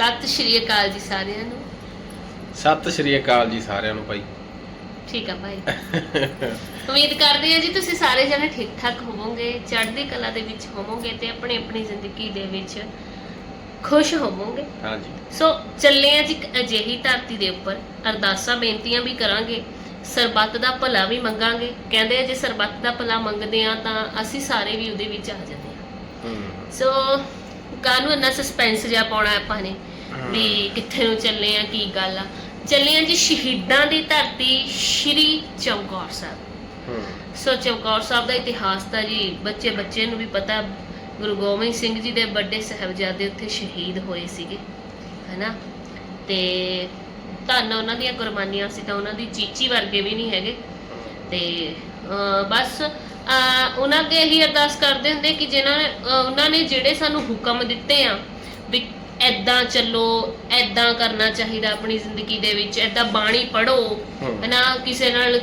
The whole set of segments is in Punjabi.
ਸਤਿ ਸ਼੍ਰੀ ਅਕਾਲ ਜੀ ਸਾਰਿਆਂ ਨੂੰ। ਸਤਿ ਸ਼੍ਰੀ ਅਕਾਲ ਜੀ ਸਾਰਿਆਂ ਨੂੰ ਭਾਈ। ਠੀਕ ਆ ਭਾਈ। ਉਮੀਦ ਕਰਦੇ ਹਾਂ ਜੀ ਤੁਸੀਂ ਸਾਰੇ ਜਣੇ ਠੀਕ ਠਾਕ ਹੋਵੋਗੇ ਚੜ੍ਹਦੀ ਕਲਾ ਦੇ ਵਿੱਚ ਹੋਵੋਗੇ ਤੇ ਆਪਣੀ ਆਪਣੀ ਜ਼ਿੰਦਗੀ ਦੇ ਵਿੱਚ ਖੁਸ਼ ਹੋਵੋਗੇ। ਹਾਂਜੀ। ਸੋ ਚੱਲੇ ਆ ਜੀ ਇੱਕ ਅਜਿਹੀ ਧਰਤੀ ਦੇ ਉੱਪਰ। ਅਰਦਾਸਾਂ ਬੇਨਤੀਆਂ ਵੀ ਕਰਾਂਗੇ। ਸਰਬੱਤ ਦਾ ਭਲਾ ਵੀ ਮੰਗਾਂਗੇ। ਕਹਿੰਦੇ ਆ ਜੇ ਸਰਬੱਤ ਦਾ ਭਲਾ ਮੰਗਦੇ ਆ ਤਾਂ ਅਸੀਂ ਸਾਰੇ ਵੀ ਉਹਦੇ ਵਿੱਚ ਆ ਜਾਂਦੇ ਆ ਹੂੰ। ਸੋ ਕਾਹਨੂੰ ਇੰਨਾ ਸਸਪੈਂਸ ਜਿਹਾ ਪਾਉਣਾ ਆਪਾਂ ਨੇ। ਵੀ ਕਿੱਥੇ ਨੂੰ ਚੱਲੇ ਆ ਕੀ ਗੱਲ ਆ। ਚੱਲੇ ਆ ਜੀ ਸ਼ਹੀਦਾਂ ਦੀ ਧਰਤੀ ਸ਼੍ਰੀ ਚਮਕੌਰ ਸਾਹਿਬ। ਹੂੰ। ਸੋ ਚਮਕੌਰ ਸਾਹਿਬ ਦਾ ਇਤਿਹਾਸ ਤਾਂ ਜੀ ਬੱਚੇ ਬੱਚੇ ਨੂੰ ਵੀ ਪਤਾ ਗੁਰੂ ਗੋਬਿੰਦ ਸਿੰਘ ਜੀ ਦੇ ਵੱਡੇ ਸਾਹਿਬਜ਼ਾਦੇ ਉੱਥੇ ਸ਼ਹੀਦ ਹੋਏ ਸੀਗੇ ਹੈਨਾ? ਤੇ ਧੰਨ ਉਹਨਾਂ ਦੀਆਂ ਕੁਰਬਾਨੀਆਂ ਸੀ ਤਾਂ ਉਹਨਾਂ ਦੀ ਚੀਚੀ ਵਰਗੇ ਵੀ ਨਹੀਂ ਹੈਗੇ। ਤੇ ਬਸ ਉਹਨਾਂ ਅੱਗੇ ਇਹੀ ਅਰਦਾਸ ਕਰਦੇ ਹੁੰਦੇ ਕਿ ਜਿਨ੍ਹਾਂ ਉਹਨਾਂ ਨੇ ਜਿਹੜੇ ਸਾਨੂੰ ਹੁਕਮ ਦਿੱਤੇ ਆ ਵੀ ਐਦਾਂ ਚੱਲੋ ਐਦਾਂ ਕਰਨਾ ਚਾਹੀਦਾ ਆਪਣੀ ਜ਼ਿੰਦਗੀ ਦੇ ਵਿੱਚ ਐਦਾਂ ਬਾਣੀ ਪੜੋ। ਹਨਾ ਕਿਸੇ ਨਾਲ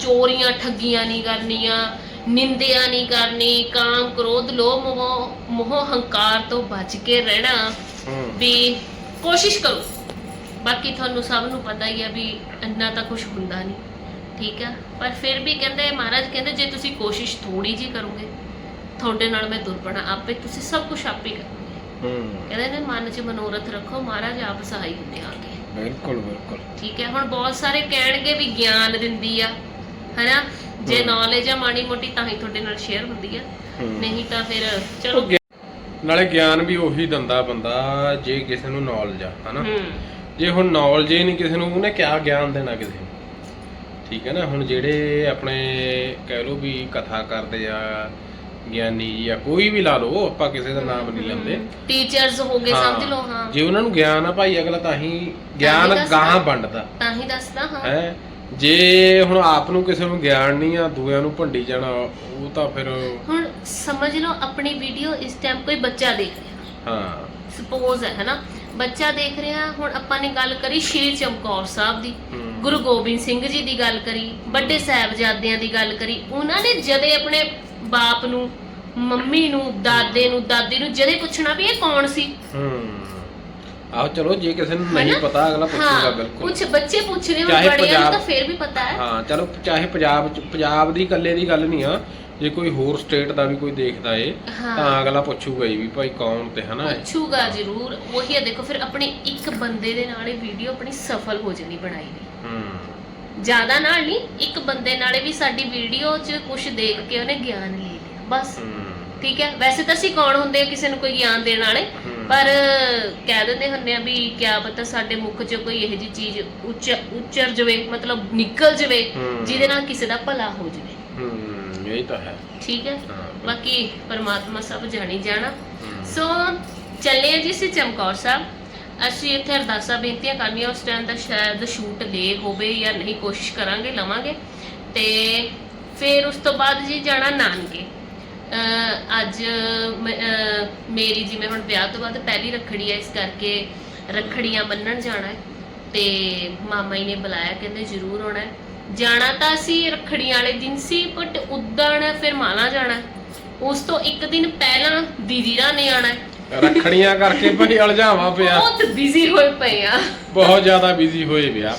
ਚੋਰੀਆਂ ਠੱਗੀਆਂ ਨਹੀਂ ਕਰਨੀਆਂ ਨਿੰਦਿਆ ਨਹੀਂ ਕਰਨੀ ਕਾਮ ਕ੍ਰੋਧ ਲੋਭ ਮੋਹ ਮੋਹ ਹੰਕਾਰ ਤੋਂ ਬਚ ਕੇ ਰਹਿਣਾ। ਹੂੰ। ਵੀ ਕੋਸ਼ਿਸ਼ ਕਰੋ। ਬਾਕੀ ਤੁਹਾਨੂੰ ਸਭ ਨੂੰ ਪਤਾ ਹੀ ਆ ਵੀ ਇੰਨਾ ਤਾਂ ਕੁਝ ਹੁੰਦਾ ਨਹੀਂ। ਠੀਕ ਆ? ਪਰ ਫਿਰ ਵੀ ਕਹਿੰਦੇ ਮਹਾਰਾਜ ਕਹਿੰਦੇ ਜੇ ਤੁਸੀਂ ਕੋਸ਼ਿਸ਼ ਥੋੜੀ ਜੀ ਕਰੋਗੇ ਤੁਹਾਡੇ ਨਾਲ ਮੈਂ ਤੁਰ ਪਣਾ ਆਪੇ ਤੁਸੀਂ ਸਭ ਕੁਝ ਆਪੇ ਕਰੋਗੇ। ਹੂੰ ਕਹਿੰਦੇ ਨੇ ਮਨ 'ਚ ਮਨੋਰਥ ਰੱਖੋ ਮਹਾਰਾਜ ਆਪ ਸਹਾਈ ਹੁੰਦੇ ਆ ਕੇ ਬਿਲਕੁਲ ਬਿਲਕੁਲ। ਠੀਕ ਹੈ ਹੁਣ ਬਹੁਤ ਸਾਰੇ ਕਹਿਣਗੇ ਵੀ ਗਿਆਨ ਦਿੰਦੀ ਆ ਹੈਨਾ? ਜੇ। ਨੌਲੇਜ ਆ ਮਾੜੀ ਮੋਟੀ ਤਾਂ ਹੀ ਤੁਹਾਡੇ ਨਾਲ ਸ਼ੇਅਰ ਹੁੰਦੀ ਆ। ਨਹੀਂ ਤਾਂ ਫਿਰ ਚਲੋ। ਨਾਲੇ ਗਿਆਨ ਵੀ ਉਹੀ ਦਿੰਦਾ ਬੰਦਾ ਜੇ ਕਿਸੇ ਨੂੰ ਨੌਲੇਜ ਆ ਹਨਾ? ਜੇ ਹੁਣ ਨੌਲੇਜ ਹੀ ਨਹੀਂ ਕਿਸੇ ਨੂੰ ਉਹਨੇ ਕਿਆ ਗਿਆਨ ਦੇਣਾ ਕਿਸੇ ਨੂੰ? ਠੀਕ ਹੈ ਨਾ? ਹੁਣ ਜਿਹੜੇ ਆਪਣੇ ਕਹਿ ਲੋ ਵੀ ਕਥਾ ਕਰਦੇ ਆ ਗਿਆਨੀ ਜਾਂ ਕੋਈ ਵੀ ਲਾ ਲਓ ਆਪਾਂ ਕਿਸੇ ਦਾ ਨਾਮ ਨਹੀਂ ਲੈਂਦੇ। ਟੀਚਰਸ ਹੋ ਗਏ ਹਾਂ, ਸਮਝ ਲਓ ਹਾਂ। ਜੇ ਉਹਨਾਂ ਨੂੰ ਗਿਆਨ ਆ ਭਾਈ ਅਗਲਾ ਤਾਂ ਹੀ ਗਿਆਨ ਦੱਸਦਾ। ਗਾਹਾਂ ਵੰਡਦਾ। ਤਾਂ ਹੀ ਦੱਸਦਾ ਹਾਂ। ਹੈ? ਜੇ ਹੁਣ ਆਪ ਨੂੰ ਕਿਸੇ ਨੂੰ ਗਿਆਨ ਨਹੀਂ ਆ ਦੂਆਂ ਨੂੰ ਭੰਡੀ ਜਾਣਾ ਉਹ ਤਾਂ ਫਿਰ ਹੁਣ ਸਮਝ ਲਓ ਆਪਣੀ ਵੀਡੀਓ ਇਸ ਟਾਈਮ ਕੋਈ ਬੱਚਾ ਦੇਖ ਰਿਹਾ। ਹਾਂ। ਸਪੋਜ਼ ਹੈ ਹੈਨਾ? ਬੱਚਾ ਦੇਖ ਰਿਹਾ ਹੁਣ ਆਪਾਂ ਨੇ ਗੱਲ ਕਰੀ ਸ਼੍ਰੀ ਚਮਕੌਰ ਸਾਹਿਬ ਦੀ। ਗੁਰੂ ਗੋਬਿੰਦ ਸਿੰਘ ਜੀ ਦੀ ਗੱਲ ਕਰੀ ਵੱਡੇ ਸਾਹਿਬਜ਼ਾਦਿਆਂ ਦੀ ਗੱਲ ਕਰੀ। ਉਹਨਾਂ ਨੇ ਜਦੇ ਆਪਣੇ ਬਾਪ ਨੂੰ ਮੰਮੀ ਨੂੰ ਦਾਦੇ ਨੂੰ ਦਾਦੀ ਨੂੰ ਜਦੇ ਪੁੱਛਣਾ ਵੀ ਇਹ ਕੌਣ ਸੀ? ਹੂੰ। ਆਹ ਚਲੋ ਜੇ ਕਿਸੇ ਨੂੰ ਨਹੀਂ ਹੈਨਾ? ਪਤਾ ਅਗਲਾ ਪੁੱਛੂਗਾ ਬਿਲਕੁਲ। ਕੁਝ ਬੱਚੇ ਪੁੱਛ ਰਹੇ ਹੁਣ ਚਾਹੇ ਬੜਿਆਂ ਨੂੰ ਪੰਜਾਬ- ਤਾਂ ਫੇਰ ਵੀ ਪਤਾ ਹੈ। ਹਾਂ ਚਲੋ ਚਾਹੇ ਪੰਜਾਬ ਚ ਪੰਜਾਬ ਦੀ ਇਕੱਲੇ ਦੀ ਗੱਲ ਨਹੀਂ ਆ। ਜੇ ਕੋਈ ਹੋਰ ਸਟੇਟ ਦਾ ਵੀ ਕੋਈ ਦੇਖਦਾ ਏ ਹਾਂ। ਤਾਂ ਅਗਲਾ ਪੁੱਛੂਗਾ ਹੀ ਵੀ ਭਾਈ ਕੌਣ ਤੇ ਹਨਾ? ਇਹ। ਪੁੱਛੂਗਾ ਜ਼ਰੂਰ। ਉਹੀ ਆ ਦੇਖੋ ਫਿਰ ਆਪਣੀ ਇੱਕ ਬੰਦੇ ਦੇ ਨਾਲ ਇਹ ਵੀਡੀਓ ਆਪਣੀ ਸਫਲ ਹੋ ਜਣੀ ਬਣਾਈ ਦੀ। ਹੂੰ। ਜ਼ਿਆਦਾ ਨਾਲ ਨਹੀਂ ਇੱਕ ਬੰਦੇ ਨਾਲੇ ਵੀ ਸਾਡੀ ਵੀਡੀਓ 'ਚ ਕੁਝ ਦੇਖ ਕੇ ਉਹਨੇ ਗਿਆਨ ਲੈ ਲਿਆ। ਬਸ। ਠੀਕ ਹੈ? ਵੈਸੇ ਤਾਂ ਅਸੀਂ ਕੌਣ ਹੁੰਦੇ ਆ ਕਿਸੇ ਨੂੰ ਕੋਈ ਗਿਆਨ ਦੇਣ ਵਾਲੇ। ਪਰ ਕਹਿ ਦਿੰਦੇ ਹੁੰਦੇ ਆ ਵੀ ਕਿਆ ਪਤਾ ਸਾਡੇ ਮੁਖ 'ਚ ਕੋਈ ਇਹੋ ਜਿਹੀ ਚੀਜ਼ ਉੱਚ ਉੱਚਰ ਜਵੇ ਮਤਲਬ ਨਿਕਲ ਜਵੇ। ਜਿਹਦੇ ਨਾਲ ਕਿਸੇ ਦਾ ਭਲਾ ਹੋ ਜਵੇ। ਹੂੰ ਇਹ ਤਾਂ ਹੈ। ਠੀਕ ਹੈ? ਬਾਕੀ ਪਰਮਾਤਮਾ ਸਭ ਜਾਣੀ ਜਾਣਾ। ਸੋ ਚੱਲੇ ਆ ਜੀ ਅਸੀਂ ਚਮਕੌਰ ਸਾਹਿਬ। ਅਸੀਂ ਇੱਥੇ ਅਰਦਾਸਾਂ ਬੇਨਤੀਆਂ ਕਰਨੀਆਂ ਉਸ ਟਾਈਮ ਦਾ ਸ਼ਾਇਦ ਸ਼ੂਟ ਲੇ ਹੋਵੇ ਜਾਂ ਨਹੀਂ ਕੋਸ਼ਿਸ਼ ਕਰਾਂਗੇ ਲਵਾਂਗੇ। ਤੇ ਫਿਰ ਉਸ ਤੋਂ ਬਾਅਦ ਜੀ ਜਾਣਾ ਨਾਨਕੇ। ਅੱਜ ਮੇਰੀ ਜਿਵੇਂ ਹੁਣ ਵਿਆਹ ਤੋਂ ਬਾਅਦ ਪਹਿਲੀ ਰੱਖੜੀ ਹੈ ਇਸ ਕਰਕੇ ਰੱਖੜੀਆਂ ਬੰਨਣ ਜਾਣਾ ਹੈ ਤੇ ਮਾਮਾ ਜੀ ਨੇ ਬੁਲਾਇਆ ਕਹਿੰਦੇ ਜ਼ਰੂਰ ਆਉਣਾ ਹੈ। ਜਾਣਾ ਤਾਂ ਅਸੀਂ ਰੱਖੜੀਆਂ ਵਾਲੇ ਦਿਨ ਸੀ ਬਟ ਉਦਣ ਫਿਰ ਮਾਲਾ ਜਾਣਾ। ਉਸ ਤੋਂ ਇੱਕ ਦਿਨ ਪਹਿਲਾਂ ਦੀਦੀਰਾ ਨੇ ਆਣਾ ਰੱਖੜੀਆਂ ਕਰਕੇ ਭਾਈ ਅਲਝਾਵਾ ਪਿਆ। ਬਹੁਤ ਬਿਜ਼ੀ ਹੋਏ ਪਏ ਆ। ਬਹੁਤ ਜ਼ਿਆਦਾ ਬਿਜ਼ੀ ਹੋਏ ਪਿਆ।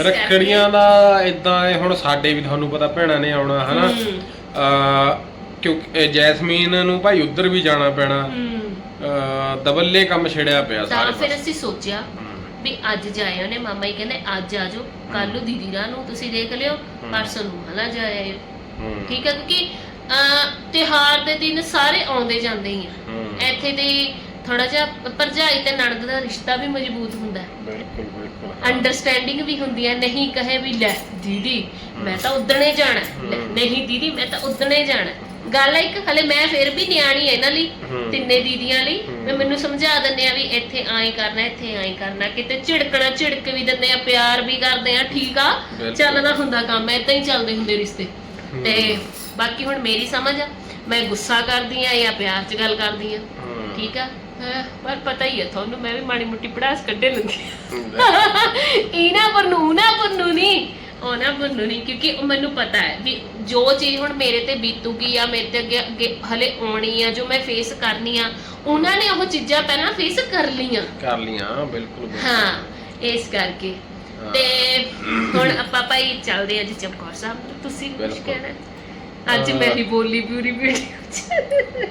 ਰੱਖੜੀਆਂ ਦਾ ਇਦਾਂ ਹੁਣ ਸਾਡੇ ਵੀ ਤੁਹਾਨੂੰ ਪਤਾ ਭੈਣਾਂ ਨੇ ਆਉਣਾ ਹਨਾ? ਕਿਉਂਕਿ ਜੈਸਮੀਨ ਨੂੰ ਭਾਈ ਉੱਧਰ ਵੀ ਜਾਣਾ ਪੈਣਾ ਹੂੰ। ਦਬੱਲੇ ਕੰਮ ਛਿੜਿਆ ਪਿਆ ਤਾਂ ਸਾਰੇ ਫਿਰ ਪਾਸੇ। ਅਸੀਂ ਸੋਚਿਆ। ਵੀ ਅੱਜ ਜਾਏ ਉਹਨੇ ਮਾਮਾ ਜੀ ਕਹਿੰਦੇ ਅੱਜ ਆ ਜਾਓ ਕੱਲ ਨੂੰ ਦੀਦੀਰਾ ਨੂੰ ਤੁਸੀਂ ਦੇਖ ਲਿਓ ਪਰਸੋਂ ਨੂੰ ਮਾਲਾ ਜਾਏ ਹੂੰ। ਠੀਕ ਹੈ ਕਿਉਂਕਿ ਅਹ, ਤਿਉਹਾਰ ਦੇ ਦਿਨ ਸਾਰੇ ਆਉਂਦੇ ਜਾਂਦੇ ਹੀ ਆ ਹੂੰ। ਇੱਥੇ ਦੀ ਥੋੜਾ ਜਿਹਾ ਭਰਜਾਈ ਤੇ ਨਣਦ ਦਾ ਰਿਸ਼ਤਾ ਵੀ ਮਜ਼ਬੂਤ ਹੁੰਦਾ ਹੈ ਬਿਲਕੁਲ ਬਿਲਕੁਲ ਅੰਡਰਸਟੈਂਡਿੰਗ ਵੀ ਹੁੰਦੀ ਹੈ ਨਹੀਂ ਕਹੇ ਵੀ ਲੈ ਦੀਦੀ ਮੈਂ ਤਾਂ ਉਦਣੇ ਜਾਣਾ ਹੈ। ਲੈ, ਹਮ। ਨਹੀਂ ਦੀਦੀ ਮੈਂ ਤਾਂ ਉਦਣੇ ਜਾਣਾ ਹੈ। ਗੱਲ ਹੈ ਇੱਕ ਹਲੇ ਮੈਂ ਫਿਰ ਵੀ ਨਿਆਣੀ ਹੈ ਇਹਨਾਂ ਲਈ। ਤਿੰਨੇ ਦੀਦੀਆਂ ਲਈ। ਮੈਂ ਮੈਨੂੰ ਸਮਝਾ ਦਿੰਦੇ ਆ ਵੀ ਇੱਥੇ ਆਏ ਕਰਨਾ ਇੱਥੇ ਆਏ ਕਰਨਾ ਕਿਤੇ ਝਿੜਕਣਾ ਝਿੜਕ ਵੀ ਦਿੰਦੇ ਆ ਪਿਆਰ ਵੀ ਕਰਦੇ ਆ ਠੀਕ ਆ ਬਿਲਕੁਲ। ਚੱਲਦਾ ਹੁੰਦਾ ਕੰਮ ਏਦਾਂ ਹੀ ਚੱਲਦੇ ਹੁੰਦੇ ਰਿਸ਼ਤੇ ਤੇ ਬਾਕੀ ਹੁਣ ਮੇਰੀ ਸਮਝ ਆ ਮੈਂ ਗੁੱਸਾ ਕਰਦੀ ਆ ਜਾਂ ਪਿਆਰ 'ਚ ਗੱਲ ਕਰਦੀ ਆ ਹੂੰ। ਠੀਕ ਆ ਹੈਂ, ਪਰ ਪਤਾ ਹੀ ਹੈ ਤੁਹਾਨੂੰ ਮੈਂ ਵੀ ਮਾੜੀ ਮੁੱਟੀ ਪੜਾਸ ਕੱਢੇ ਲੈਂਦੀ ਹੂੰ। ਇਨਾ ਪਰ ਨੂੰ ਨਾ ਪਰ ਨੂੰ ਨਹੀਂ ਉਹ ਨਾ ਮੈਨੂੰ ਨਹੀਂ ਕਿਉਂਕਿ ਉਹ ਮੈਨੂੰ ਪਤਾ ਹੈ ਵੀ ਜੋ ਚੀਜ਼ ਹੁਣ ਮੇਰੇ ਤੇ ਬੀਤੂਗੀ ਜਾਂ ਮੇਰੇ ਤੇ ਅੱਗੇ ਅੱਗੇ ਹਲੇ ਆਉਣੀ ਆ ਜੋ ਮੈਂ ਫੇਸ ਕਰਨੀ ਆ ਉਹਨਾਂ ਨੇ ਉਹ ਚੀਜ਼ਾਂ ਪਹਿਲਾਂ ਫੇਸ ਕਰ ਲਈਆਂ ਕਰ ਲੀਆਂ ਬਿਲਕੁਲ ਬਿਲਕੁਲ। ਹਾਂ ਇਸ ਕਰਕੇ ਹਾਂ। ਤੇ ਹੁਣ ਆਪਾਂ ਭਾਈ ਚੱਲਦੇ ਆ ਜੀ ਚਮਕੌਰ ਸਾਹਿਬ ਤੁਸੀਂ ਕੁਝ ਬਿਲਕੁਲ। ਕਹਿਣਾ? ਅੱਜ ਮੈਂ ਹੀ ਬੋਲੀ ਪੂਰੀ ਵੀਡੀਓ ਚ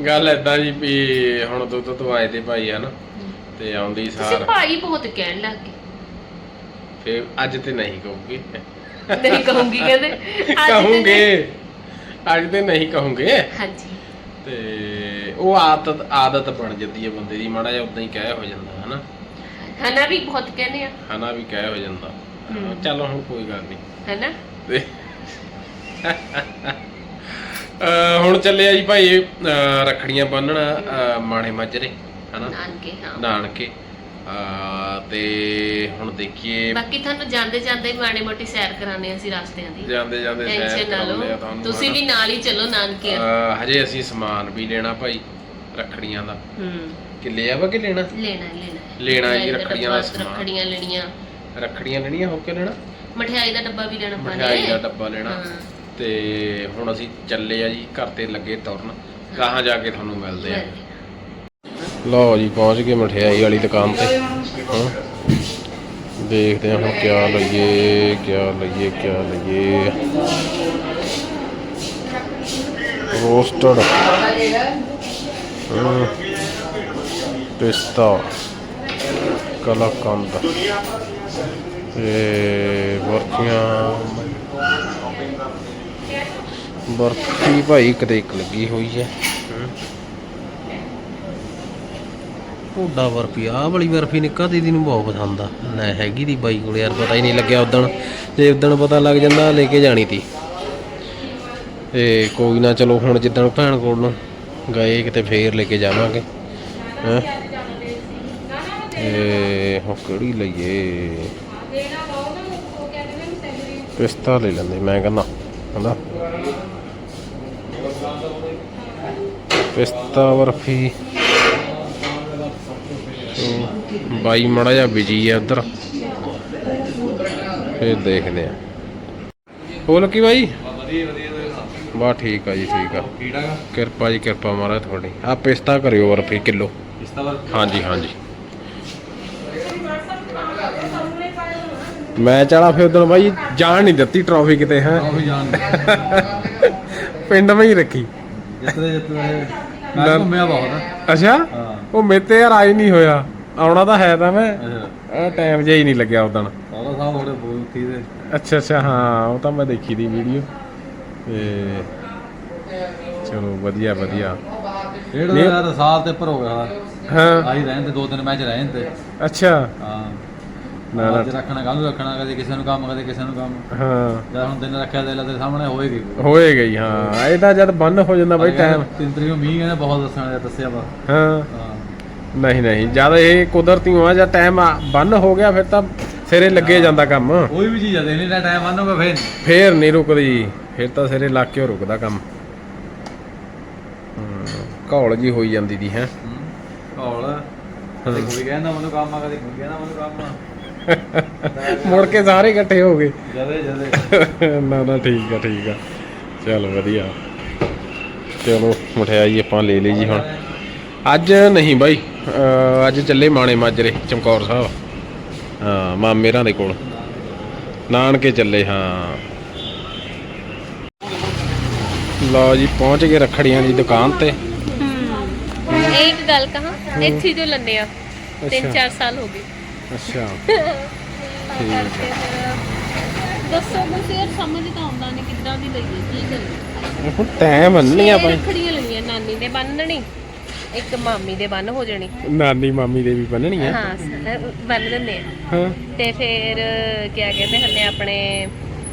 ਗੱਲ ਏਦਾਂ ਜੀ ਵੀ ਹੁਣ ਦੁੱਧ ਆਏ ਤੇ ਭਾਈ ਹਨ ਤੇ ਆਉਂਦੀ ਤੁਸੀਂ ਸਾਰ ਭਾਈ ਬਹੁਤ ਕਹਿਣ ਲੱਗ ਗਏ ਫੇਰ ਅੱਜ ਤੇ ਨਹੀਂ ਕਹੂਗੀ। ਨਹੀਂ ਕਹੂੰਗੀ ਕਹਿੰਦੇ। ਅੱਜ ਤੇ ਕਹੂੰਗੇ। ਅੱਜ ਤੇ ਨਹੀਂ ਕਹੂੰਗੇ। ਹਾਂਜੀ। ਤੇ ਉਹ ਆਦਤ ਆਦਤ ਬਣ ਜਾਂਦੀ ਹੈ ਬੰਦੇ ਦੀ ਮਾੜਾ ਜਿਹਾ ਉਦਾਂ ਹੀ ਕਹਿ ਹੋ ਜਾਂਦਾ ਹਨਾ? ਹਨਾ ਵੀ ਬਹੁਤ ਕਹਿੰਦੇ ਆ। ਹਨਾ ਵੀ ਕਹਿ ਹੋ ਜਾਂਦਾ। ਹੂੰ। ਚਲੋ ਹੁਣ ਕੋਈ ਗੱਲ ਨਹੀਂ। ਹਨਾ? ਤੇ ਅਹ ਹੁਣ ਚੱਲਿਆ ਜੀ ਭਾਈ ਅਹ ਰੱਖੜੀਆਂ ਬੰਨਣ ਮਾਣੇ ਮਾਜਰੇ ਹਨਾ? ਨਾਨਕੇ ਹਾਂ। ਨਾਨਕੇ। ਅਹ ਤੇ ਹੁਣ ਦੇਖੀਏ। ਬਾਕੀ ਤੁਹਾਨੂੰ ਜਾਂਦੇ ਜਾਂਦੇ ਮਾੜੀ ਮੋਟੀ ਸੈਰ ਕਰਾਣੇ ਅਸੀਂ ਰਸਤਿਆਂ ਦੀ। ਜਾਂਦੇ ਜਾਂਦੇ ਸੈਰ ਨਾ ਕਰਾਉਂਦੇ ਆ ਲਓ। ਤੁਹਾਨੂੰ ਤੁਸੀਂ ਵੀ ਨਾਲ ਹੀ ਚੱਲੋ ਨਾਨਕੇ। ਅਹ ਹਜੇ ਅਸੀਂ ਸਮਾਨ ਵੀ ਲੈਣਾ ਭਾਈ ਰੱਖੜੀਆਂ ਦਾ। ਹੂੰ। ਕਿ ਲਿਆ ਵਾ ਕਿ ਲੈਣਾ? ਲੈਣਾ ਹੈ, ਲੈਣਾ। ਹੈ। ਲੈਣਾ ਜੀ ਮਠਿਆਈ ਰੱਖੜੀਆਂ ਦਾ ਡੱਬਾ, ਸਮਾਨ। ਰੱਖੜੀਆਂ ਲੈਣੀਆਂ। ਰੱਖੜੀਆਂ ਲੈਣੀਆਂ ਹੋ ਕੇ ਲੈਣਾ? ਮਠਿਆਈ ਦਾ ਡੱਬਾ ਵੀ ਲੈਣਾ ਮਠਿਆਈ ਦਾ ਡੱਬਾ ਲੈਣਾ। ਹਾਂ। ਤੇ ਹੁਣ ਅਸੀਂ ਚੱਲੇ ਆ ਜੀ ਘਰ ਤੇ ਲੱਗੇ ਤੁਰਨ। ਗਾਹਾਂ ਜਾ ਕੇ ਤੁਹਾਨੂੰ ਮਿਲਦੇ ਆ। ਲਓ ਜੀ, ਪਹੁੰਚ ਗਏ ਮਠਿਆਈ ਵਾਲੀ ਦੁਕਾਨ ਤੇ। ਹਾਂ। ਦੇਖਦੇ ਹਾਂ ਹੁਣ ਕਿਆ ਲਈਏ ਕਿਆ ਲਈਏ ਕਿਆ ਲਈਏ। ਰੋਸਟਡ। ਪਿਸਤਾ। ਕਲਾਕੰਦ। ਤੇ ਬਰਫੀਆਂ। ਬਰਫੀ ਭਾਈ ਕਦੇ ਇੱਕ ਲੱਗੀ ਹੋਈ ਹੈ। ਢੋਡਾ ਬਰਫੀ ਆਹ ਵਾਲੀ ਬਰਫੀ ਨਿੱਕਾ ਦੀਦੀ ਨੂੰ ਬਹੁਤ ਪਸੰਦ ਆ। ਲੈ ਹੈਗੀ ਦੀ ਬਾਈ ਕੋਲ ਯਾਰ, ਪਤਾ ਹੀ ਨਹੀਂ ਲੱਗਿਆ ਉਦਣ। ਜੇ ਉਦਣ ਪਤਾ ਲੱਗ ਜਾਂਦਾ, ਲੈ ਕੇ ਜਾਣੀ ਤੀ। ਤੇ ਕੋਈ ਨਾ ਚਲੋ ਹੁਣ ਜਿੱਦਣ ਭੈਣ ਕੋਲ ਨੂੰ ਗਏ, ਕਿਤੇ ਫੇਰ ਲੈ ਕੇ ਜਾਵਾਂਗੇ। ਹੈ? ਤੇ ਹੁਣ ਕਿਹੜੀ ਲਈਏ? ਪਿਸਤਾ ਲੈ ਲੈਂਦੇ, ਮੈਂ ਕਹਿੰਦਾ, ਹਨਾ? ਪਿਸਤਾ ਬਰਫੀ ਤੇ ਬਾਈ ਮੜਾ ਜਾ ਬਿਜ਼ੀ ਆ ਉਧਰ ਫੇਰ ਦੇਖਦੇ ਆ। ਹੋ ਲੱਕੀ ਬਾਈ? ਬਾ ਠੀਕ ਆ ਜੀ ਠੀਕ ਆ। ਕਿਰਪਾ ਜੀ ਕਿਰਪਾ ਮਹਾਰਾਜ ਤੁਹਾਡੀ। ਆ ਪਿਸਤਾ ਕਰਿਓ ਬਰਫੀ ਕਿਲੋ। ਹਾਂਜੀ ਹਾਂਜੀ। ਮੈਂ ਚਲਾ ਫਿਰ ਉਦੋਂ ਬਾਈ ਜਾਣ ਨਹੀਂ ਦਿੱਤੀ ਟਰਾਫੀ ਕਿਤੇ ਹੈ। ਪਿੰਡ ਵਿੱਚ ਹੀ ਰੱਖੀ। ਜਿੱਤਦੇ ਜਿੱਤਦੇ। ਮੈਂ ਘੁੰਮਿਆ ਬਹੁਤ। ਅੱਛਾ? ਉਹ ਮੇਰੇ ਤੇ ਯਾਰ ਆਈ ਨਹੀਂ ਹੋਇਆ। ਆਉਣਾ ਤਾਂ ਹੈ ਤਾਂ ਮੈਂ। ਆ ਟਾਈਮ ਜਿਹਾ ਹੀ ਨਹੀਂ ਲੱਗਿਆ ਉਦੋਂ। ਸਾਰਾ ਸਾਹਿਬ ਬੜੇ ਬੋਲਤੀ ਦੇ ਅੱਛਾ ਅੱਛਾ ਹਾਂ ਉਹ ਤਾਂ ਮੈਂ ਦੇਖੀ ਦੀ ਵੀਡੀਓ ਤੇ ਚਲੋ ਵਧੀਆ ਵਧੀਆ। ਡੇਢ। ਹਜ਼ਾਰ ਸਾਲ ਤੇ ਉੱਪਰ ਹੋ ਗਿਆ ਹਾਂ। ਆਈ ਰਹਿਣ ਤੇ ਦੋ ਦਿਨ ਮੈਚ ਰਹਿਣ ਤੇ। ਅੱਛਾ। ਹਾਂ। ਨਾ ਨਾ। ਰੱਖਣਾ ਕੱਲ ਨੂੰ ਰੱਖਣਾ ਕਦੇ ਕਿਸੇ ਨੂੰ ਕੰਮ ਕਦੇ ਕਿਸੇ ਨੂੰ ਕੰਮ। ਹਾਂ। ਜਦ ਹੁਣ ਦਿਨ ਰੱਖਿਆ ਤੇ ਤੇਰੇ ਸਾਹਮਣੇ ਹੋਏਗੀ। ਹੋਏ ਗਈ ਹਾਂ। ਇਹਦਾ ਜਦ ਬੰਨ ਹੋ ਜਾਂਦਾ ਬਾਈ ਟਾਈਮ ਤਿੰਨ ਤਰੀਕ ਨੂੰ ਮੀਂਹ ਕਹਿੰਦੇ ਬਹੁਤ ਦੱਸਣ ਦੱਸਿਆ ਵਾ। ਹਾਂ। ਨਹੀਂ ਨਹੀਂ ਜਦ ਇਹ ਕੁਦਰਤੀ ਹੋਆ ਜਾਂ ਟਾਈਮ ਬੰਨ ਹੋ ਗਿਆ ਫਿਰ ਤਾਂ ਸਿਰੇ ਲੱਗੇ ਜਾਂਦਾ ਕੰਮ। ਕੋਈ ਵੀ ਚੀਜ਼ ਆ ਦੇਣੀ ਨਾ ਟਾਈਮ ਆਨੋਗਾ ਫੇਰ। ਫੇਰ ਨਹੀਂ ਰੁਕਦੀ ਫਿਰ ਤਾਂ ਸਿਰੇ ਲੱਗ ਕੇ ਰੁਕਦਾ ਕੰਮ। ਘੌਲ ਜੀ ਹੋਈ ਜਾਂਦੀ ਦੀ ਹੈ। ਕਦੇ ਕੋਈ ਕਹਿੰਦਾ ਮੈਨੂੰ ਕੰਮ ਆ ਕਦੇ ਕੋਈ ਕਹਿੰਦਾ ਮੈਨੂੰ ਕੰਮ ਆ। ਮੁੜ ਕੇ ਸਾਰੇ ਇਕੱਠੇ ਹੋ ਗਏ। ਜਦੇ ਜਦੇ। ਨਾ ਨਾ ਠੀਕ ਆ ਠੀਕ ਆ। ਚਲ ਵਧੀਆ। ਚਲੋ ਮਠਿਆਈ ਆਪਾਂ ਲੈ ਲਈ ਜੀ ਹੁਣ। ਅੱਜ ਨਹੀਂ ਬਾਈ। ਅੱਜ ਚੱਲੇ ਮਾਣੇ ਮਾਜਰੇ ਚਮਕੌਰ ਸਾਹਿਬ। ਹਾਂ ਮਾਮੇਰਾਂ ਦੇ ਕੋਲ। ਨਾਨਕੇ ਚੱਲੇ ਹਾਂ। ਲਓ ਜੀ ਪਹੁੰਚ ਗਏ ਰੱਖੜੀਆਂ ਦੀ ਦੁਕਾਨ ਤੇ। ਇੱਕ ਗੱਲ ਕਹਾਂ ਇੱਥੇ ਜੋ ਲੰਨੇ ਆ ਤਿੰਨ ਅੱਛਾ। ਚਾਰ ਸਾਲ ਹੋ ਗਏ। ਅੱਛਾ। ਦੱਸੋ ਬਸ ਯਾਰ ਸਮਝ ਤਾਂ ਆਉਂਦਾ ਨਹੀਂ ਕਿੱਦਾਂ ਦੀ ਲਈਏ ਕੀ ਕਰੀਏ। ਹੁਣ ਟਾਈਮ ਬੰਨਣੀਆਂ ਛੇ ਆਪਾਂ। ਰੱਖੜੀਆਂ ਲੈਣੀਆਂ ਨਾਨੀ ਦੇ ਬੰਨਣੀ ਇੱਕ ਮਾਮੀ ਦੇ ਬੰਨ ਹੋ ਜਾਣੀ। ਨਾਨੀ ਮਾਮੀ ਦੇ ਵੀ ਬੰਨਣੀਆਂ ਹਾਂ ਸ- ਬੰਨ ਦਿੰਦੇ ਆ। ਹਾਂ। ਤੇ ਫਿਰ ਕਿਆ ਕਹਿੰਦੇ ਹੁੰਦੇ ਆ ਆਪਣੇ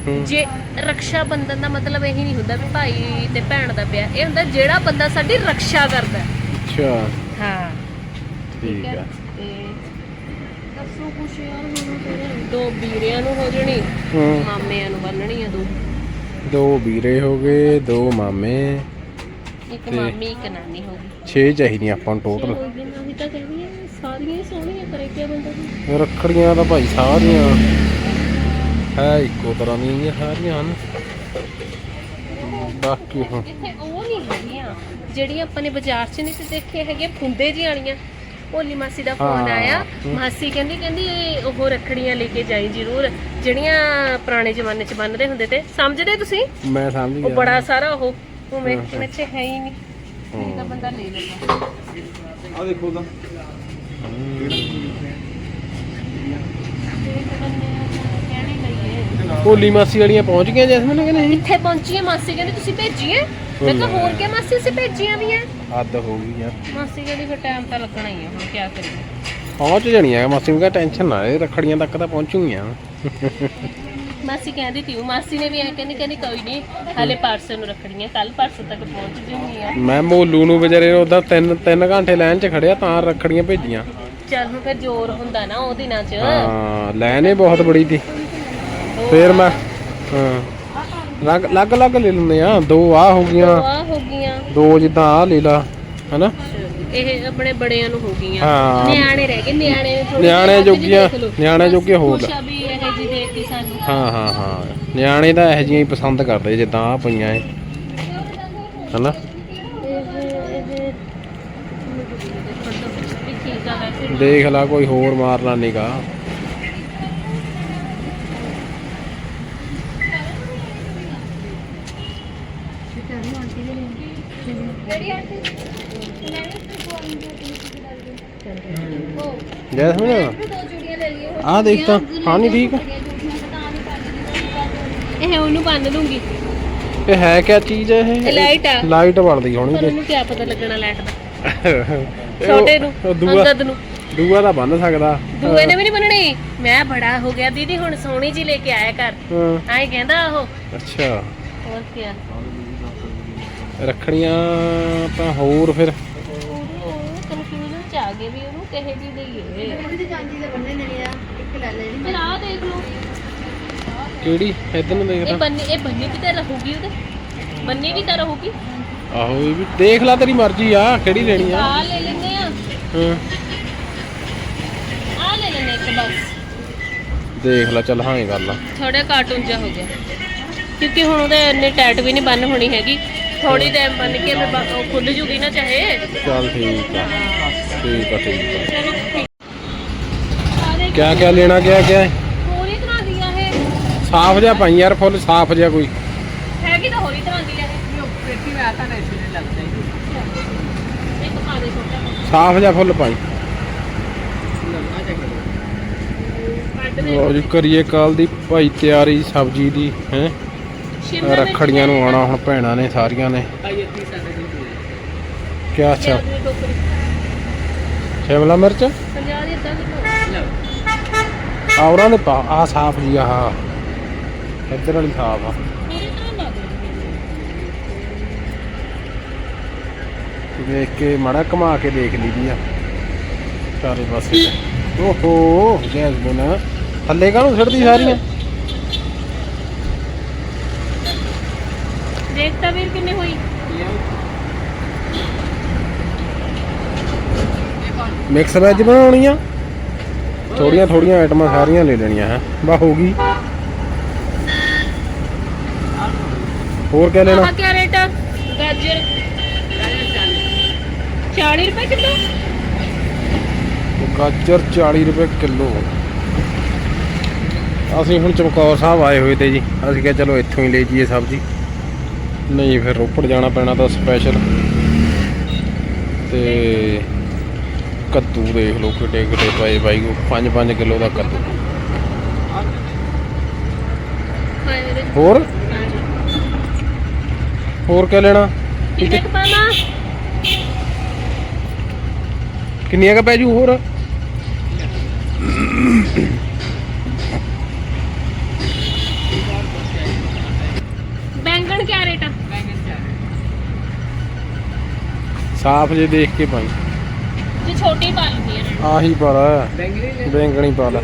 ਹੂੰ। ਜੇ ਰਕਸ਼ਾ ਬੰਧਨ ਦਾ ਮਤਲਬ ਇਹੀ ਨਹੀਂ ਹੁੰਦਾ ਵੀ ਭਾਈ ਤੇ ਭੈਣ ਦਾ ਪਿਆ ਇਹ ਹੁੰਦਾ ਜਿਹੜਾ ਬੰਦਾ ਸਾਡੀ ਰਕਸ਼ਾ ਕਰਦਾ। ਹੈ। ਅੱਛਾ। ਹਾਂ। ਠੀਕ ਆ। ਤੇ ਦੱਸੋ ਕੁਛ ਯਾਰ ਹੁਣ ਫਿਰ ਦੋ ਵੀਰਿਆਂ ਨੂੰ ਹੋ ਜਣੀ ਹੂੰ। ਮਾਮਿਆਂ ਨੂੰ ਬੰਨਣੀ ਆ ਦੋ। ਦੋ ਵੀਰੇ ਹੋ ਗਏ ਦੋ ਮਾਮੇ। ਇੱਕ ਤੇ- ਮਾਮੀ ਇੱਕ ਨਾਨੀ ਹੋ ਗਈ। 6 ਚਾਹੀਦੀਆਂ ਆਪਾਂ ਨੂੰ ਟੋਟਲ ਹੋ ਗਈ ਮੈਂ ਵੀ ਤਾਂ ਕਹਿੰਦੀ ਆ ਸਾਰੀਆਂ ਹੀ ਸੋਹਣੀਆਂ ਕਰੇ ਕਿਆ ਬੰਦਾ ਜੀ ਰੱਖੜੀਆਂ ਤਾਂ ਭਾਈ ਸਾਰੀਆਂ। ਹੈ ਇੱਕੋ ਤਰ੍ਹਾਂ ਦੀਆਂ ਹੀ ਆ ਸਾਰੀਆਂ ਹਨ। ਬਾਕੀ ਹੁਣ ਇੱਥੇ ਉਹ ਨਹੀਂ ਹੈਗੀਆਂ ਜਿਹੜੀਆਂ ਆਪਾਂ ਨੇ ਬਾਜ਼ਾਰ 'ਚ ਨਹੀਂ ਤੇ ਦੇਖੇ ਹੈਗੇ ਫੁੰਦੇ ਜਿਹੀ ਵਾਲੀਆਂ। ਭੋਲੀ ਮਾਸੀ ਦਾ ਫੋਨ ਹਾਂ। ਆਇਆ ਮਾਸੀ ਕਹਿੰਦੀ ਕਹਿੰਦੀ ਇਹ ਉਹ ਰੱਖੜੀਆਂ ਲੈ ਕੇ ਜਾਈ ਜ਼ਰੂਰ। ਜਿਹੜੀਆਂ ਪੁਰਾਣੇ ਜ਼ਮਾਨੇ 'ਚ ਬੰਨਦੇ ਹੁੰਦੇ ਤੇ ਸਮਝਦੇ ਤੁਸੀਂ? ਮੈਂ ਸਮਝ ਉਹ ਗਿਆ। ਬੜਾ ਸਾਰਾ ਉਹ ਉਵੇਂ ਹਾਂ, ਹਾਂ। ਇੱਥੇ ਹੈ ਹੀ ਨਹੀਂ। ਨਹੀਂ ਤਾਂ ਬੰਦਾ ਲੈ ਲੈਂਦਾ। ਆ ਦੇਖੋ ਤਾਂ। ਕਹਿਣੀ ਲਈਏ ਭੋਲੀ ਮਾਸੀ ਵਾਲੀਆਂ ਪਹੁੰਚ ਗਈਆਂ ਜੈਸਮੀਨ ਕਿ ਨਹੀਂ? ਇੱਥੇ ਪਹੁੰਚੀਏ ਮਾਸੀ? ਕਹਿੰਦੀ ਤੁਸੀਂ ਭੇਜੀਏ ਮੈਂ ਕਿਹਾ ਹੋਰ ਕੀ ਮਾਸੀ ਅਸੀਂ ਭੇਜੀਆਂ ਵੀ ਆ? ਹੱਦ ਹੋ ਗਈ ਯਾਰ ਮਾਸੀ ਕਹਿੰਦੀ ਫਿਰ ਟਾਈਮ ਤਾਂ ਲੱਗਣਾ ਹੀ ਆ ਹੁਣ ਕੀ ਕਰੀਏ। ਪਹੁੰਚ ਜਾਣੀਆਂ ਮਾਸੀ ਨੂੰ ਕਹ ਟੈਨਸ਼ਨ ਨਾ ਲੈ ਰੱਖੜੀਆਂ ਤੱਕ ਤਾਂ ਪਹੁੰਚੂਗੀਆਂ। ਮਾਸੀ ਕਹਿੰਦੀ ਤੀ ਉਹ ਮਾਸੀ ਨੇ ਵੀ ਐ ਕਹਿੰਦੀ ਕਹਿੰਦੀ ਕੋਈ ਨਹੀਂ ਹਾਲੇ ਪਰਸੋਂ ਨੂੰ ਰੱਖਣੀਆਂ ਕੱਲ ਪਰਸੋਂ ਤੱਕ ਪਹੁੰਚ ਜੂਗੀਆਂ ਮੈਂ ਮੋਲੂ ਨੂੰ ਵਿਚਾਰੇ ਨੂੰ ਉਦਾਂ 3 3 ਘੰਟੇ ਲਾਈਨ 'ਚ ਖੜਿਆ ਤਾਂ ਰੱਖੜੀਆਂ ਭੇਜੀਆਂ। ਚੱਲ ਹੁਣ ਫਿਰ ਜ਼ੋਰ ਹੁੰਦਾ ਨਾ ਉਹ ਦਿਨਾਂ 'ਚ। ਹਾਂ ਲਾਈਨ ਹੀ ਬਹੁਤ ਬੜੀ ਸੀ ਫੇਰ ਮੈਂ ਹਾਂ। ਲੱਗ ਲੱਗ ਲੱਗ ਲੈ ਲੈਂਦੇ ਆ ਦੋ ਆ ਹੋ ਗਈਆਂ। ਆ ਹੋ ਗਈਆਂ। ਦੋ ਜਿੱਦਾਂ ਆ ਲੈ ਲਾ ਹਨਾ ਇਹ ਆਪਣੇ ਬੜਿਆਂ ਨੂੰ ਹੋ ਗਈਆਂ। ਹਾਂ। ਨਿਆਣੇ ਰਹਿ ਗਏ ਨਿਆਣੇ ਥੋੜ੍ਹੇ ਨਿਆਣੇ ਜਿਹੇ ਹੱਥ 'ਚ ਜੋਗੀਆਂ ਦੇਖ ਲਓ। ਨਿਆਣੇ ਜੋਗੇ ਹੋ ਖੁਸ਼ਾ ਵੀ ਇਹ ਜੀ ਦੇਖਤੀ ਸਾਨੂੰ। ਹਾਂ ਹਾਂ ਹਾਂ। ਨਿਆਣੇ ਤਾਂ ਇਹੋ ਜਿਹੀਆਂ ਹੀ ਪਸੰਦ ਕਰਦੇ ਜਿੱਦਾਂ ਆ ਪਈਆਂ ਏ ਹਨਾ? ਠੀਕ ਆ ਵੈਸੇ ਦੇਖ ਲਾ ਕੋਈ ਹੋਰ ਮਾਰਨਾ ਨਿਗਾ ਜੈਸਮੀਨ ਆ ਦੇਖ ਤਾਂ ਹਾਂ ਨਹੀਂ ਠੀਕ ਇਹ ਉਹਨੂੰ ਬੰਨ ਦੂੰਗੀ ਇਹ ਹੈ ਕਿਆ ਚੀਜ਼ ਹੈ ਇਹ ਲਾਈਟ ਆ। ਲਾਈਟ ਬਣਦੀ ਹੋਣੀ ਤੇ ਉਹਨੂੰ ਕੀ ਪਤਾ ਲੱਗਣਾ ਲਾਈਟ ਦਾ? ਇਹ ਛੋਟੇ ਨੂੰ ਉਹ ਦੂਆ ਅੰਗਦ ਨੂੰ। ਦੂਆ ਤਾਂ ਬੰਨ ਸਕਦਾ। ਦੂਏ ਨੇ ਵੀ ਨਹੀਂ ਬੰਨਣੀ ਮੈਂ ਬੜਾ ਹੋ ਗਿਆ ਦੀਦੀ ਹੁਣ ਸੋਹਣੀ ਜੀ ਲੈ ਕੇ ਆਇਆ ਕਰ ਹਾਂ। ਐਂ ਕਹਿੰਦਾ ਉਹ। ਅੱਛਾ। ਹੋਰ ਕੀ ਰੱਖੜੀਆਂ ਤਾਂ ਹੋਰ ਫਿਰ। ਗਏ ਵੀ ਉਹਨੂੰ ਕਹੇ ਜੀ ਦਈਏ। ਫਿਰ ਆਹ ਦੇਖ ਲਓ। ਕਿਹੜੀ? ਇਧਰ ਨੂੰ ਇਹ ਦੇਖਦਾ। ਬੰਨੀ ਇਹ ਬੰਨੀ ਵੀ ਤਾਂ ਰਹੂਗੀ ਉਹਦੇ? ਬੰਨੀ ਵੀ ਤਾਂ ਰਹੂਗੀ। ਆਹੋ ਇਹ ਵੀ ਦੇਖ ਲੈ ਤੇਰੀ ਮਰਜ਼ੀ ਆ ਕਿਹੜੀ ਲੈਣੀ ਆ। ਆ ਲੈ ਲੈਂਦੇ ਆ। ਹਾਂ। ਆ ਲੈ ਲੈਂਦੇ ਇੱਕ ਬਸ। ਦੇਖ ਲੈ ਚੱਲ ਹਾਂ ਇਹ ਗੱਲ ਆ ਥੋੜਾ ਕਾਰਟੂਨ ਜਿਹਾ ਹੋ ਗਿਆ। ਕਿਉਂਕਿ ਹੁਣ ਉਹਦੇ ਇੰਨੇ ਟੈਟ ਵੀ ਨਹੀਂ ਬੰਨ ਹੋਣੀ ਹੈਗੀ। ਥੋੜੀ ਦੇਰ ਬੰਨ ਕੇ ਫਿਰ ਬਾ- ਉਹ ਖੁੱਲ ਜੂਗੀ ਨਾ ਚਾਹੇ। ਚੱਲ ਠੀਕ ਆ। ਠੀਕ ਆ ਠੀਕ ਆ। ਚਲੋ ਠੀਕ ਆ ਦੇਖ ਕਿਆ ਕਿਆ ਲੈਣਾ ਕਿਆ ਕਿਆ? ਹੈ? ਹੋਰੀ ਤਰ੍ਹਾਂ ਦੀ ਆ ਇਹ। ਸਾਫ਼ ਜਿਹਾ ਪਾਈ ਯਾਰ ਫੁੱਲ ਸਾਫ਼ ਜਿਹਾ ਕੋਈ। ਹੈਗੀ ਤਾਂ ਹੋਰੀ ਤਰ੍ਹਾਂ ਦੀ ਆ ਇਹ। ਇੱਕ ਪਾ ਦੇ ਛੋਟਾ ਸਾਫ਼ ਜਿਹਾ ਫੁੱਲ ਪਾਈ ਕੱਢ ਦੇ। ਲਓ ਜੀ ਕਰੀਏ ਕੱਲ ਦੀ ਭਾਈ ਤਿਆਰੀ ਸਬਜ਼ੀ ਦੀ ਹੈ? ਸ਼ਿਮਲਾ ਮਿਰਚ ਰੱਖੜੀਆਂ ਨੂੰ ਆਉਣਾ ਹੁਣ ਭੈਣਾਂ ਨੇ ਸਾਰੀਆਂ ਨੇ। ਕਿਆ ਅੱਛਾ। ਟੋਕਰੀ ਸ਼ਿਮਲਾ ਮਿਰਚ? 50 ਦੀ ਇਦਾਂ ਦੀ ਆ ਉਹਨਾਂ ਦੇ ਪਾ ਆ ਸਾਫ਼ ਜੀ ਆਹ। ਇੱਧਰ ਵਾਲੀ ਸਾਫ਼ ਆ। ਦੇਖ ਕੇ ਮਾੜਾ ਘੁਮਾ ਕੇ ਦੇਖ ਲਈਦੀ ਆ। ਚਾਰੇ ਪਾਸੇ। ਓਹੋ ਜੈਸਮਨ ਥੱਲੇ ਕਾਹਨੂੰ ਛੱਡਦੀ ਸਾਰੀਆਂ ਦੇਖ ਤਾਂ ਵੀਰ ਕਿੰਨੇ ਹੋਈ। ਮਿਕਸ ਵੈਜ ਬਣਾਉਣੀ ਆ ਥੋੜੀਆਂ ਥੋੜੀਆਂ ਆਈਟਮਾਂ ਸਾਰੀਆਂ ਲੈ ਲੈਣੀਆਂ ਹੈ। ਬਾ ਹੋ ਗਈ। ਹੋਰ ਕਿਆ ਲੈਣਾ? ਗਾਜਰ। 40 ਰੁਪਏ ਕਿਲੋ। ਗਾਜਰ 40 ਰੁਪਏ ਕਿਲੋ। ਅਸੀਂ ਹੁਣ ਚਮਕੌਰ ਸਾਹਿਬ ਆਏ ਹੋਏ ਤੇ ਜੀ। ਅਸੀਂ ਕਿਹਾ ਚਲੋ ਇੱਥੋਂ ਹੀ ਲੈ ਜਾਈਏ ਸਬਜ਼ੀ। ਨਹੀਂ ਫਿਰ ਰੋਪੜ ਜਾਣਾ ਪੈਣਾ ਤਾਂ ਸਪੈਸ਼ਲ ਤੇ ਕੱਦੂ ਦੇਖ ਲਓ ਕਿੱਡੇ ਕਿੱਡੇ ਪਏ ਬਾਈ ਕੋ 5-5 ਕਿਲੋ ਦਾ ਕੱਦੂ। ਹੋਰ? ਹੋਰ ਕਿਆ ਲੈਣਾ? ਕਿੰਨੇ ਕੁ ਪਾਵਾਂ ਕਿੰਨੀਆਂ ਕ ਪੈ ਜੂ ਹੋਰ? ਬੈਂਗਣ ਕੀ ਰੇਟ ਆ? ਸਾਫ਼ ਜੇ ਦੇਖ ਕੇ ਪਾਈ। ਛੋਟੀ ਆਹੀ ਪਾਲਾ ਬੈਂਗਣੀ ਪਾਲਾ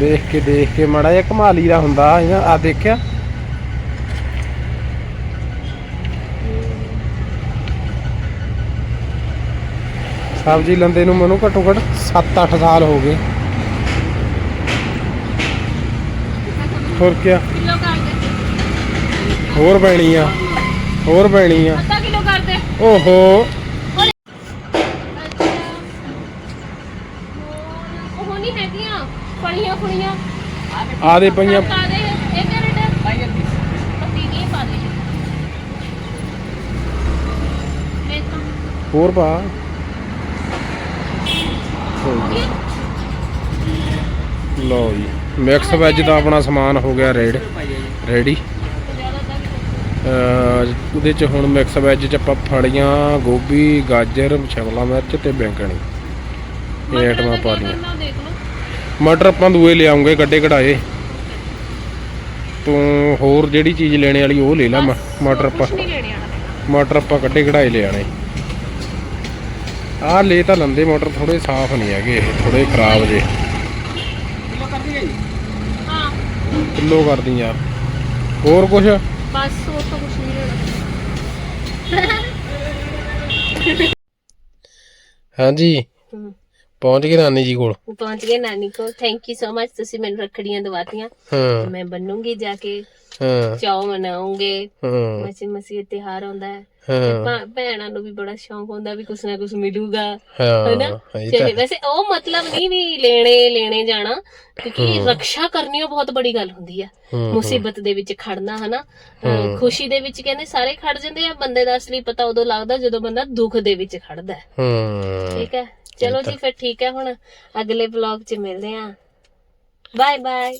ਦੇਖ ਕੇ ਦੇਖ ਕੇ ਮੜਾ ਇਹ ਕਮਾਲੀ ਦਾ ਹੁੰਦਾ ਇਹਨਾਂ ਆ ਦੇਖਿਆ। ਸਬਜ਼ੀ ਲੰਦੇ ਨੂੰ ਮੈਨੂੰ ਘੱਟੋ ਘੱਟ 7-8 ਸਾਲ ਹੋ ਗਏ। ਹੋਰ ਕੀ ਹੋਰ ਬੈਣੀ ਆ। ਹੋਰ ਬੈਣੀ ਆ। ਓਹੋ। ਉਹ ਨਹੀਂ ਹੈਗੀਆਂ ਫਲੀਆਂ ਫਲੀਆਂ। ਆ ਦੇ ਪਈਆਂ। ਪਾ ਦੇ ਇਹ ਕਿਹੜੇ ਪੱਤੀ ਨਹੀਂ ਪਾ ਦੇ। ਇਹ ਤਾਂ। ਹੋਰ ਪਾ। ਲਓ ਜੀ ਮਿਕਸ ਵੈਜ ਦਾ ਆਪਣਾ ਸਮਾਨ ਹੋ ਗਿਆ ਰੈਡ ਰੈਡੀ। ਉਹਦੇ ਚ ਹੁਣ ਮਿਕਸ ਵੈਜ ਚ ਆਪਾਂ ਫੜੀਆਂ ਗੋਭੀ ਗਾਜਰ ਸ਼ਿਮਲਾ ਮਿਰਚ ਤੇ ਬੈਂਗਣੀ। ਇਹ ਆਈਟਮਾਂ ਪਾ ਲਈਆਂ। ਮਟਰ ਆਪਾਂ ਦੂਏ ਲਿਆਉਂਗੇ ਗੱਡੇ ਕਢਾਏ। ਤੂੰ ਹੋਰ ਜਿਹੜੀ ਚੀਜ਼ ਲੈਣੇ ਵਾਲੀ ਉਹ ਲੈ ਲੈ ਮਟਰ ਆਪਾਂ ਮਟਰ ਆਪਾਂ ਕੱਢੇ ਕਢਾਏ ਲੈ ਆਣੇ ਆਹ ਲੈ ਤਾਂ ਲੰਦੇ ਮਟਰ ਥੋੜੇ ਸਾਫ਼ ਨਹੀਂ ਹੈਗੇ ਇਹ ਥੋੜੇ ਖਰਾਬ ਜੇ। ਹਾਂ ਕਿਲੋ ਕਰਦੀ ਯਾਰ ਹੋਰ ਕੁਛ? ਬਸ ਉਹ ਤਾਂ ਕੁਛ ਨਹੀਂ ਲੈਣਾ ਹਾਂਜੀ ਹਮ, ਪਹੁੰਚ ਗਏ ਨਾਨੀ ਜੀ ਕੋਲ। ਪਹੁੰਚ ਗਏ ਨਾਨੀ ਕੋ ਥੈਂਕ ਯੂ ਸੋ ਮਚ ਤੁਸੀਂ ਮੈਨੂੰ ਰੱਖੜੀਆਂ ਦਵਾਤੀਆਂ। ਹਾਂ। ਮੈਂ ਬੰਨੂੰਗੀ ਜਾ ਕੇ। ਹਾਂ। ਚਾਉ ਮਨਾਉਂਗੇ। ਹਾਂ। ਮਸੀ ਮਸੀ ਤਿਹਾਰ ਆਉਂਦਾ ਹੈ। ਹਾਂ। ਭਾ- ਭੈਣਾਂ ਨੂੰ ਵੀ ਬੜਾ ਸ਼ੌਂਕ ਹੁੰਦਾ ਵੀ ਕੁਛ ਨਾ ਕੁਛ ਮਿਲੂਗਾ। ਹਾਂ ਹੈਨਾ? ਇਹ ਚਾਹੇ ਤਾਂ ਵੈਸੇ ਉਹ ਮਤਲਬ ਨਹੀਂ ਵੀ ਲੈਣੇ ਲੈਣੇ ਜਾਣਾ। ਕਿਉਂਕਿ ਰੱਖਿਆ ਕਰਨੀ ਉਹ ਬਹੁਤ ਬੜੀ ਗੱਲ ਹੁੰਦੀ ਆ। ਮੁਸੀਬਤ ਦੇ ਵਿੱਚ ਖੜਨਾ ਹਨਾ? ਅਹ ਖੁਸ਼ੀ ਦੇ ਵਿੱਚ ਕਹਿੰਦੇ ਸਾਰੇ ਖੜ ਜਾਂਦੇ ਆ। ਬੰਦੇ ਦਾ ਅਸਲੀ ਪਤਾ ਉਦੋਂ ਲੱਗਦਾ ਜਦੋਂ ਬੰਦਾ ਦੁੱਖ ਦੇ ਵਿੱਚ ਖੜਦਾ ਹੈ। ਹਮ ਠੀਕ ਹੈ? ਚਲੋ ਜੀ ਫਿਰ ਠੀਕ ਹੈ ਹੁਣ। ਅਗਲੇ ਵਲੌਗ 'ਚ ਮਿਲਦੇ ਆ ਬਾਏ ਬਾਏ